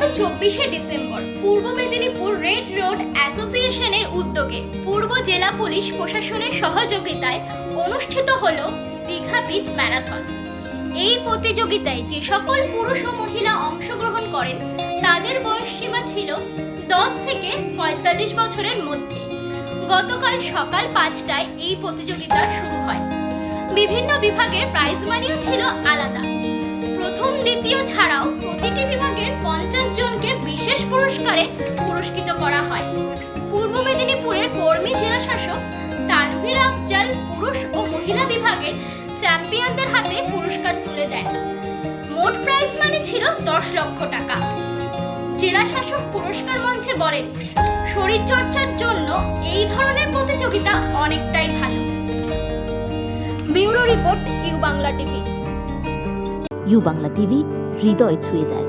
চব্বিশে ডিসেম্বর, পূর্ব Medinipur red road অ্যাসোসিয়েশনের উদ্যোগে পূর্ব জেলা পুলিশ প্রশাসনের সহযোগিতায় অনুষ্ঠিত হল দীঘা বিচ ম্যারাথন এই প্রতিযোগিতায় যে সকল পুরুষ ও মহিলা অংশগ্রহণ করেন, তাদের বয়স সীমা ছিল দশ থেকে পঁয়তাল্লিশ বছরের মধ্যে। গতকাল সকাল পাঁচটায় এই প্রতিযোগিতা শুরু হয়। বিভিন্ন বিভাগের প্রাইজ মানিও ছিল আলাদা। প্রথম, দ্বিতীয় ছাড়াও প্রতিটি বিভাগের পুরস্কৃত করা হয়। পূর্ব মেদিনীপুরের কর্মী জেলা শাসক তানভীর আফজাল পুরুষ ও মহিলা বিভাগের চ্যাম্পিয়নদের হাতে পুরস্কার তুলে দেন। মোট প্রাইজ মানি ছিল দশ লক্ষ টাকা। জেলা শাসক পুরস্কার মঞ্চে বলেন, শরীরচর্চার জন্য এই ধরনের প্রতিযোগিতা অনেকটাই ভালো। Bureau report, U Bangla TV. U Bangla TV, হৃদয় ছুঁয়ে যায়।